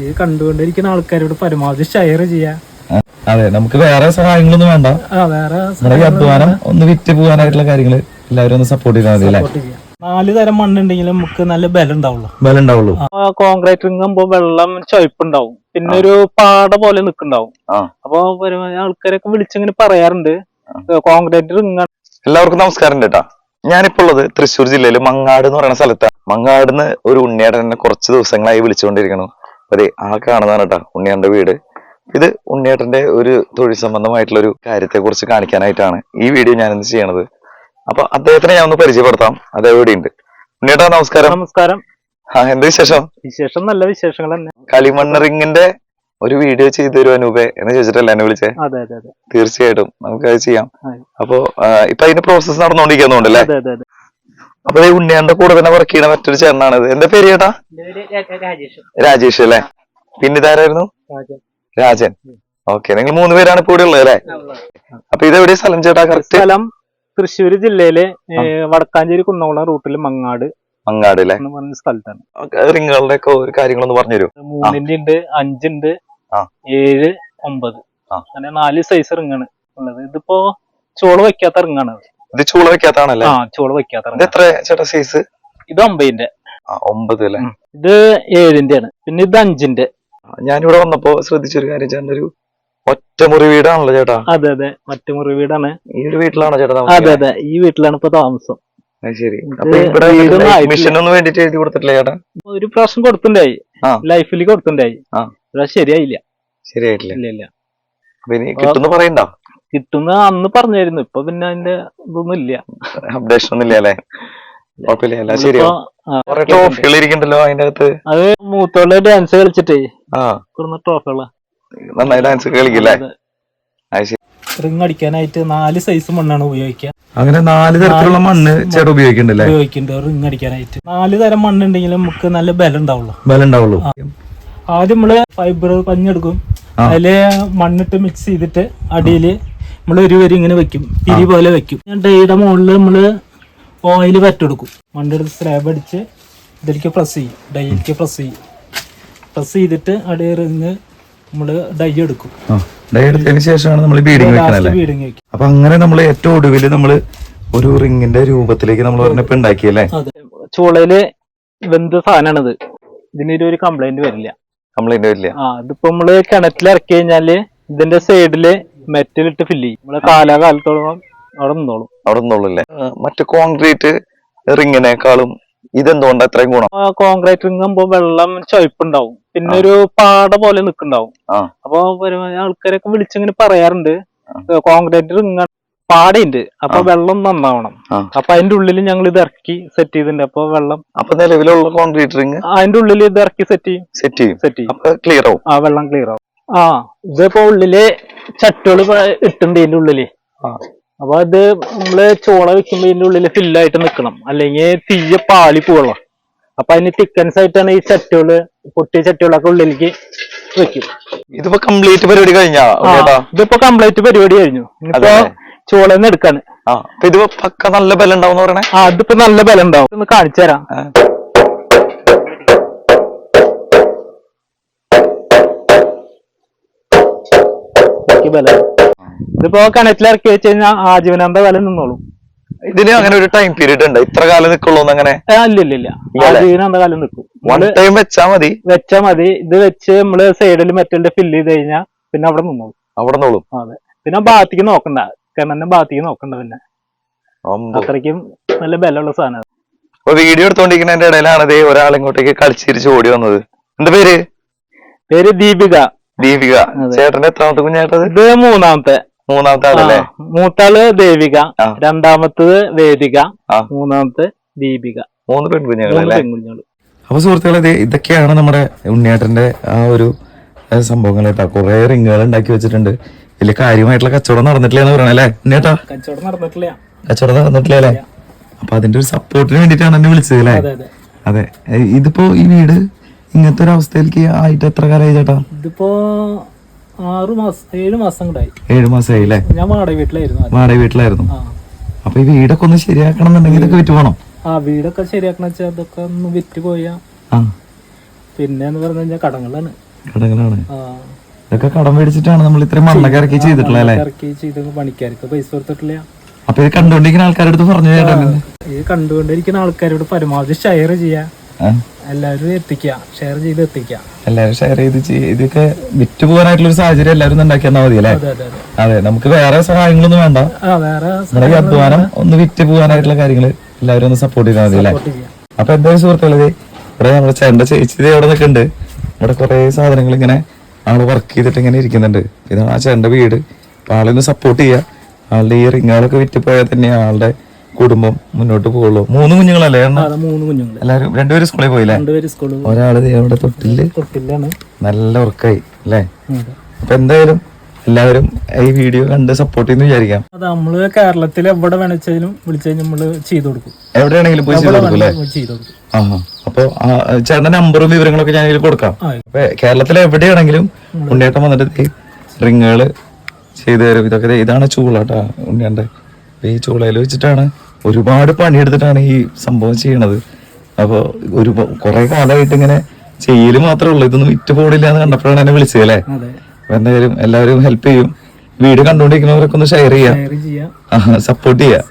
ഈ കണ്ടുകൊണ്ടിരിക്കുന്ന ആൾക്കാരോട് പരമാവധി ഷെയർ ചെയ്യാ. അതെ നമുക്ക് വേറെ സഹായങ്ങളൊന്നും വേണ്ട. ആ വേറെ നമ്മുടെ ഈ അധ്വാനം ഒന്ന് വിറ്റ് പോകാനായിട്ടുള്ള കാര്യങ്ങൾ എല്ലാവരും ഒന്ന് സപ്പോർട്ട് ചെയ്താൽ മതി അല്ലേ. നാല് തരം മണ്ണുണ്ടെങ്കിൽ നമുക്ക് നല്ല ബലം ഉണ്ടാവുള്ളൂ. ബലം ഉണ്ടാവുള്ളൂ കോൺക്രീറ്റ് ആകുമ്പോ വെള്ളം ചൊയ്പ്പുണ്ടാവും. പിന്നെ ഒരു പാട പോലെ നിക്കുണ്ടാവും ആ. അപ്പൊ പരമാവധി ആൾക്കാരൊക്കെ വിളിച്ചിങ്ങനെ പറയാറുണ്ട്. കോൺക്രീറ്റ് എല്ലാവർക്കും നമസ്കാരം കേട്ടാ. ഞാനിപ്പോ ഉള്ളത് തൃശ്ശൂർ ജില്ലയിൽ മങ്ങാട് എന്ന് പറയുന്ന സ്ഥലത്താണ് മങ്ങാടിന്ന് ഒരു ഉണ്ണിയേട്ടൻ എന്നെ കുറച്ച് ദിവസങ്ങളായി വിളിച്ചുകൊണ്ടിരിക്കണം അതെ ആ കാണുന്നതാണ് കേട്ടാ ഉണ്ണിയാണ്ട വീട്. ഇത് ഉണ്ണിയേട്ടന്റെ ഒരു തൊഴിൽ സംബന്ധമായിട്ടുള്ള ഒരു കാര്യത്തെ കുറിച്ച് കാണിക്കാനായിട്ടാണ് ഈ വീഡിയോ ഞാൻ ഇന്ന് ചെയ്യണത്. അപ്പൊ അദ്ദേഹത്തിനെ ഞാൻ ഒന്ന് പരിചയപ്പെടുത്താം. അദ്ദേഹം ഇവിടെ ഉണ്ട്. ഉണ്ണിയേട്ടാ നമസ്കാരം. നമസ്കാരം. ആ എന്ത് വിശേഷം? വിശേഷം നല്ല വിശേഷങ്ങൾ തന്നെ. കളിമണ്ണറിങ്ങിന്റെ ഒരു വീഡിയോ ചെയ്തു തരുവാൻ അനൂപേ? എന്ന് ചോദിച്ചിട്ടല്ല എന്നെ വിളിച്ചേ? അതെ അതെ അതെ. തീർച്ചയായിട്ടും. നമുക്ക് അത്. ചെയ്യാം അപ്പൊ ഇപ്പൊ അതിന്റെ പ്രോസസ് നടന്നുകൊണ്ടിരിക്കുന്നുണ്ടല്ലേ? അപ്പൊ ഈ ഉണ്ണിയാന്റെ കൂടെ തന്നെ വർക്ക് ചെയ്യുന്ന മറ്റൊരു ചേട്ടനാണ് ഇത് എന്താ പേര് ചേട്ടാ? രാജേഷ്. രാജേഷ് അല്ലേ? പിന്നെ ഇതാരായിരുന്നു? രാജൻ. ഓക്കെ നിങ്ങൾ മൂന്ന് പേരാണ് ഇപ്പൊ ഇവിടെ ഉള്ളത് അല്ലേ? അപ്പൊ ഇത് എവിടെയാ സ്ഥലം ചേട്ടാ? കറക്റ്റ് സ്ഥലം തൃശ്ശൂര് ജില്ലയിലെ വടക്കാഞ്ചേരി കുന്നംകുളം റൂട്ടിൽ മങ്ങാട് മങ്ങാട് അല്ലേ? എന്ന് പറഞ്ഞ സ്ഥലത്താണ്. റിങ്ങുകളുടെ ഒക്കെ ഒരു കാര്യങ്ങളൊന്ന് പറഞ്ഞു തരൂ മൂന്നിന്റെ ഉണ്ട് അഞ്ചുണ്ട് ആ. ഏഴ് ഒമ്പത്. ആ. അങ്ങനെ നാല് സൈസ് റിങ്ങാണ് ഉള്ളത്. ഇതിപ്പോ ചോൾ വെക്കാത്ത റിങ്ങാണ് ഇത് ചൂള വെക്കാത്താണല്ലേ? ആ ചോൾ വെക്കാത്ത എത്ര ചേട്ടാ സൈസ് ഇത് ഒമ്പതിന്റെ ഒമ്പത് അല്ലേ? ഇത് ഏഴിന്റെ ആണ് പിന്നെ ഇത് അഞ്ചിന്റെ. ഞാനിവിടെ വന്നപ്പോ ശ്രദ്ധിച്ചൊരു കാര്യം ചേട്ടന്റെ ഒരു ഒറ്റമുറി വീടാണല്ലോ ചേട്ടാ. അതെ അതെ. മറ്റു മുറി വീടാണ്. ഈ ഒരു വീട്ടിലാണോ ചേട്ടാ അതെ അതെ. ഈ വീട്ടിലാണ് ഇപ്പൊ താമസം ശരി. വേണ്ടിട്ട് എഴുതി കൊടുത്തിട്ടില്ല ചേട്ടാ? ഒരു പ്രാവശ്യം കൊടുത്തിണ്ടായി. ലൈഫിൽ കൊടുത്തിണ്ടായി ശരിയായില്ല. ശരിയായിട്ടില്ല. ഇല്ല ഇല്ല. കിട്ടുന്ന പറയണ്ട. കിട്ടുന്ന അന്ന് പറഞ്ഞായിരുന്നു. ഇപ്പൊ പിന്നെ അതിന്റെ ഇതൊന്നും ഇല്ല. അപ്ഡേഷൻ ഒന്നും ഇല്ല അല്ലേ? കുഴപ്പമില്ല എല്ലാം ഇപ്പൊ, ശരിയാവും. ആ, കുറെ ട്രോഫികൾ ഇരിക്കണ്ടല്ലോ അതിന്റെ അകത്ത്? അത് മൂത്തോളെ ഡാൻസ് കളിച്ചിട്ടേ. ആ. കൊടുന്ന ട്രോഫികളാ നന്നായി ഡാൻസ് കളിക്കില്ലേ? അത്. ശരി. റിങ് അടിക്കാനായിട്ട് നാല് സൈസ് മണ്ണാണ് ഉപയോഗിക്കുക. അങ്ങനെ നാല് തരത്തിലുള്ള മണ്ണ് ചേട്ടൻ ഉപയോഗിക്കണ്ടല്ലേ ഉപയോഗിക്കുന്നുണ്ട്. റിങ് അടിക്കാനായിട്ട്. നാല് തരം മണ്ണുണ്ടെങ്കിൽ നമുക്ക് നല്ല ബലം ഉണ്ടാവുള്ളൂ. ബലം ഉണ്ടാവുള്ളൂ. ആദ്യം നമ്മൾ ഫൈബർ പഞ്ഞെടുക്കും. അതിൽ മണ്ണിട്ട് മിക്സ് ചെയ്തിട്ട് അടിയിൽ നമ്മൾ ഒരു വരി ഇങ്ങനെ വെക്കും. പിരി പോലെ വെക്കും. ഡേയുടെ മുകളിൽ നമ്മൾ ഓയിൽ വറ്റെടുക്കും മണ്ണെടുത്ത് സ്ലാബ് അടിച്ച് ഇതിലേക്ക് പ്രസ് ചെയ്യും. ഡൈയിലേക്ക് പ്രസ് ചെയ്യും. പ്രസ് ചെയ്തിട്ട് അടി നമ്മൾ നമ്മൾ ഡൈ എടുക്കും. ഡൈ എടുത്തതിന് ശേഷമാണ് നമ്മൾ ബീഡിങ് ബീഡിങ് വെക്കും. അപ്പൊ അങ്ങനെ നമ്മൾ ഏറ്റവും ഒടുവിൽ നമ്മൾ ഒരു റിങ്ങിന്റെ രൂപത്തിലേക്ക് നമ്മൾ പറഞ്ഞപ്പോ ഉണ്ടാക്കിയല്ലേ? ചൂളയിൽ വെന്ത സാധനമാണിത് ഇതിനൊരു ഒരു കംപ്ലൈന്റ് വരില്ല. കംപ്ലൈന്റ് വരില്ല. ആ ഇതിപ്പോ നമ്മൾ കിണറ്റിൽ ഇറക്കി കഴിഞ്ഞാൽ ഇതിന്റെ സൈഡിൽ മെറ്റലിട്ട് ഫില്ല് ചെയ്യും. നമ്മൾ കാലാകാലത്തോളം അവിടെ നിന്നോളും. അവിടെ നിന്നോളൂല്ലേ? മറ്റു കോൺക്രീറ്റ് റിങ്ങിനേക്കാളും ഇതെന്തുകൊണ്ട് അത്രയും ഗുണം? കോൺക്രീറ്റ് റിങ്ങുമ്പോ വെള്ളം ചൊയ്പ്പുണ്ടാവും. പിന്നെ ഒരു പാട പോലെ നിക്കുണ്ടാവും. അപ്പൊ ആൾക്കാരൊക്കെ വിളിച്ചിങ്ങനെ പറയാറുണ്ട് കോൺക്രീറ്റ് റിങ് പാടയുണ്ട്. അപ്പൊ വെള്ളം നന്നാവണം. അപ്പൊ അതിന്റെ ഉള്ളിൽ ഞങ്ങൾ ഇത് ഇറക്കി സെറ്റ് ചെയ്തിട്ടുണ്ട്. അപ്പൊ വെള്ളം അപ്പൊ നിലവിലുള്ള കോൺക്രീറ്റ് റിങ് അതിന്റെ ഉള്ളിൽ ഇത് ഇറക്കി സെറ്റ് ചെയ്യും. സെറ്റ് ചെയ്യും. സെറ്റ് ചെയ്യും. ക്ലിയർ ആവും. ആ വെള്ളം ക്ലിയർ ആവും. ആ ഇതിപ്പോ ഉള്ളിൽ ചട്ടുകൾ ഇട്ടുണ്ട് ഇതിന്റെ ഉള്ളിൽ. അപ്പൊ അത് നമ്മൾ ചോള വെക്കുമ്പോ ഇതിന്റെ ഉള്ളിൽ ഫില്ലായിട്ട് നിക്കണം. അല്ലെങ്കിൽ തീയ പാളി പോകണം അപ്പൊ അതിന് തിക്കൻസ് ആയിട്ടാണ് ഈ ചട്ടുകൾ പൊട്ടിയ ചട്ടുകളൊക്കെ ഉള്ളിലേക്ക് വെക്കും. ഇതിപ്പോ കംപ്ലീറ്റ് പരിപാടി കഴിഞ്ഞാ? ഇതിപ്പോ കംപ്ലീറ്റ് പരിപാടി കഴിഞ്ഞു. ഇനിയിപ്പോ. ചോളന്ന് എടുക്കാണ് ഇതിപ്പോ ഇത് പക്ക നല്ല ബലം ഉണ്ടാവും പറയണേ? ആ ഇതിപ്പോ നല്ല ബലം ഉണ്ടാവും. ഒന്ന് കാണിച്ചു തരാം. ഈ ബലം ഇതിപ്പോ കിണറ്റിൽ ഇറക്കി വെച്ച് കഴിഞ്ഞാൽ ആജീവനാന്ത വില നിന്നോളും. ഇതിന് അങ്ങനെ ഒരു ടൈം പീരീഡ് ഉണ്ട്. ഇത്ര കാലം നിക്കുള്ളൂ അങ്ങനെ അല്ലില്ല ആജീവനാന്ത കാലം നിൽക്കും വൺ ടൈം വെച്ചാ മതി. വെച്ചാ മതി. ഇത് വെച്ച് നമ്മൾ സൈഡിൽ മെറ്റലിന്റെ ഫില്ല് ചെയ്ത് കഴിഞ്ഞാൽ പിന്നെ അവിടെ നിന്നോളും. അവിടെ നിന്നോളും. അതെ. പിന്നെ ഭാഗത്തേക്ക് നോക്കണ്ട. കിണറിന്റെ ഭാഗത്തേക്ക് നോക്കണ്ട പിന്നെ. അത്രയ്ക്കും നല്ല ബലമുള്ള സാധനം അപ്പൊ വീഡിയോ എടുത്തോണ്ടിരിക്കുന്നതിന്റെ ഇടയിലാണ് ഒരാൾ ഇങ്ങോട്ടേക്ക് കളിച്ചിരിച്ച് ഓടി വന്നത്. എന്താ പേര്? പേര് ദീപിക. ദീപിക. ചേട്ടന്റെ എത്രാമത്തെ കുഞ്ഞേട്ടത്? ഇത് മൂന്നാമത്തെ. മൂന്നാമത്തെ ആളല്ലേ? മൂത്താൾ ദേവിക. രണ്ടാമത്തത് വേദിക. മൂന്നാമത്തെ ദീപിക. മൂന്ന് പെൺകുഞ്ഞുങ്ങളല്ലേ? പെൺകുഞ്ഞുങ്ങൾ. അപ്പൊ സുഹൃത്തുക്കളെ ദേ ഇതൊക്കെയാണ് നമ്മുടെ ഉണ്ണിയേട്ടന്റെ ആ ഒരു സംഭവങ്ങൾ കേട്ടോ കുറെ റിങ്ങുകൾ ഉണ്ടാക്കി വെച്ചിട്ടുണ്ട്. വലിയ കാര്യമായിട്ടുള്ള കച്ചവടം നടന്നിട്ടില്ല എന്ന് പറയണല്ലേ? ഉണ്ണിയേട്ടാ. കച്ചവടം നടന്നിട്ടില്ല. കച്ചവടം നടന്നിട്ടില്ല അല്ലേ? അപ്പൊ അതിന്റെ ഒരു സപ്പോർട്ടിന് വേണ്ടിയിട്ടാണ് എന്നെ വിളിച്ചത് അല്ലേ? അതെ അതെ. അതെ. ഇതിപ്പോ ഈ വീട് ഇങ്ങനത്തെ ഒരു അവസ്ഥയിലേക്ക് ആയിട്ട് എത്ര കാലമായി ചേട്ടാ? ഇതിപ്പോ ആറു മാസം ഏഴു മാസം കൂടായി ഏഴു മാസമായി അല്ലേ ഞാൻ വാടക വീട്ടിലായിരുന്നു. വാടക വീട്ടിലായിരുന്നു. അപ്പൊ ഈ വീടൊക്കെ ഒന്ന് ശരിയാക്കണം എന്നുണ്ടെങ്കിൽ ഇതൊക്കെ വിറ്റ് പോകണം ആ വീടൊക്കെ ശരിയാക്കണ വെച്ചാൽ അതൊക്കെ ഒന്ന് വിറ്റ് പോയാ. പിന്നെ എന്ന് പറഞ്ഞു കഴിഞ്ഞാൽ കടങ്ങളാണ്. കടങ്ങളാണ്. ഇതൊക്കെ കടം മേടിച്ചിട്ടാണ് നമ്മൾ ഇത്രയും മണ്ണൊക്കെ ഇറക്കി ചെയ്തിട്ടുള്ളത് അല്ലേ? ഇറക്കി ചെയ്ത് പണിക്കാർക്ക് പൈസ കൊടുത്തിട്ടില്ല. അപ്പൊ ഇത് കണ്ടുകൊണ്ടിരിക്കുന്ന ആൾക്കാരുടെ അടുത്ത് പറഞ്ഞു ഇത് കണ്ടുകൊണ്ടിരിക്കുന്ന ആൾക്കാരോട് പരമാവധി ഷെയർ ചെയ്യുക എല്ലാവരും എത്തിക്കുക ഷെയർ ചെയ്ത് എത്തിക്കുക എല്ലാരും ഷെയർ ചെയ്ത് ഇതൊക്കെ വിറ്റ് പോകാനായിട്ടുള്ള ഒരു സാഹചര്യം എല്ലാവരും ഉണ്ടാക്കി തന്നാൽ മതി അല്ലേ? അതെ നമുക്ക് വേറെ സഹായങ്ങളൊന്നും വേണ്ട. വേറെ നമ്മുടെ അധ്വാനം ഒന്ന് വിറ്റ് പോകാനായിട്ടുള്ള കാര്യങ്ങൾ എല്ലാവരും ഒന്ന് സപ്പോർട്ട് ചെയ്താൽ മതി അല്ലേ? അപ്പൊ എന്തായാലും സുഹൃത്തുക്കളെ ഇവിടെ നമ്മുടെ ചേട്ടന്റെ ചേച്ചി അവിടെ നിൽക്കുന്നുണ്ട്. ഇവിടെ കുറെ സാധനങ്ങൾ ഇങ്ങനെ ആൾ വർക്ക് ചെയ്തിട്ട് ഇങ്ങനെ ഇരിക്കുന്നുണ്ട്. ഇതാണ് ആ ചേട്ടന്റെ വീട്. അപ്പൊ ആളൊന്ന് സപ്പോർട്ട് ചെയ്യുക ആളുടെ ഈ റിങ്ങുകളൊക്കെ വിറ്റ് പോയാൽ തന്നെ ആളുടെ കുടുംബം മുന്നോട്ട് പോകുള്ളൂ. മൂന്ന് കുഞ്ഞുങ്ങളല്ലേ മൂന്ന് കുഞ്ഞുങ്ങൾ എല്ലാവരും രണ്ടുപേരും സ്കൂളിൽ പോയില്ലേ? ഒരാൾ അവിടെ തൊട്ടിൽ നല്ല ഉറക്കായി അല്ലേ. അപ്പൊ എന്തായാലും എല്ലാവരും ഈ വീഡിയോ കണ്ട് സപ്പോർട്ട് ചെയ്യുന്ന വിചാരിക്കാം. നമ്മൾ കേരളത്തിൽ എവിടെ വേണിച്ചാലും വിളിച്ചു നമ്മൾ ചെയ്തു കൊടുക്കും. എവിടെയാണെങ്കിലും പോയി ചെയ്ത് കൊടുക്കും അല്ലേ? ചെയ്തു കൊടുക്കും. അപ്പോ ചേട്ടന്റെ നമ്പറും വിവരങ്ങളൊക്കെ ഞാൻ ഇതിൽ കൊടുക്കാം. കേരളത്തിലെ എവിടെയാണെങ്കിലും ഉണ്ണിയേട്ടൻ വന്നിട്ട് റിങ്ങുകൾ ചെയ്തു തരും. ഇതൊക്കെ ഇതാണ് ചൂള കേട്ടാ ഉണ്ണിയന്റെ ഈ ചൂളയിൽ വെച്ചിട്ടാണ് ഒരുപാട് പണിയെടുത്തിട്ടാണ് ഈ സംഭവം ചെയ്യണത്. അപ്പോൾ ഒരു കുറെ കാലമായിട്ട് ഇങ്ങനെ ചെയ്യൽ മാത്രമേ ഉള്ളൂ. ഇതൊന്നും വിറ്റ് പോടില്ല എന്ന് കണ്ടപ്പോഴാണ് എന്നെ വിളിച്ചത് അല്ലേ? എന്തായാലും എല്ലാവരും ഹെൽപ്പ് ചെയ്യും. വീട് കണ്ടുകൊണ്ടിരിക്കുന്നവരൊക്കെ ഒന്ന് ഷെയർ ചെയ്യാം. സപ്പോർട്ട് ചെയ്യാം.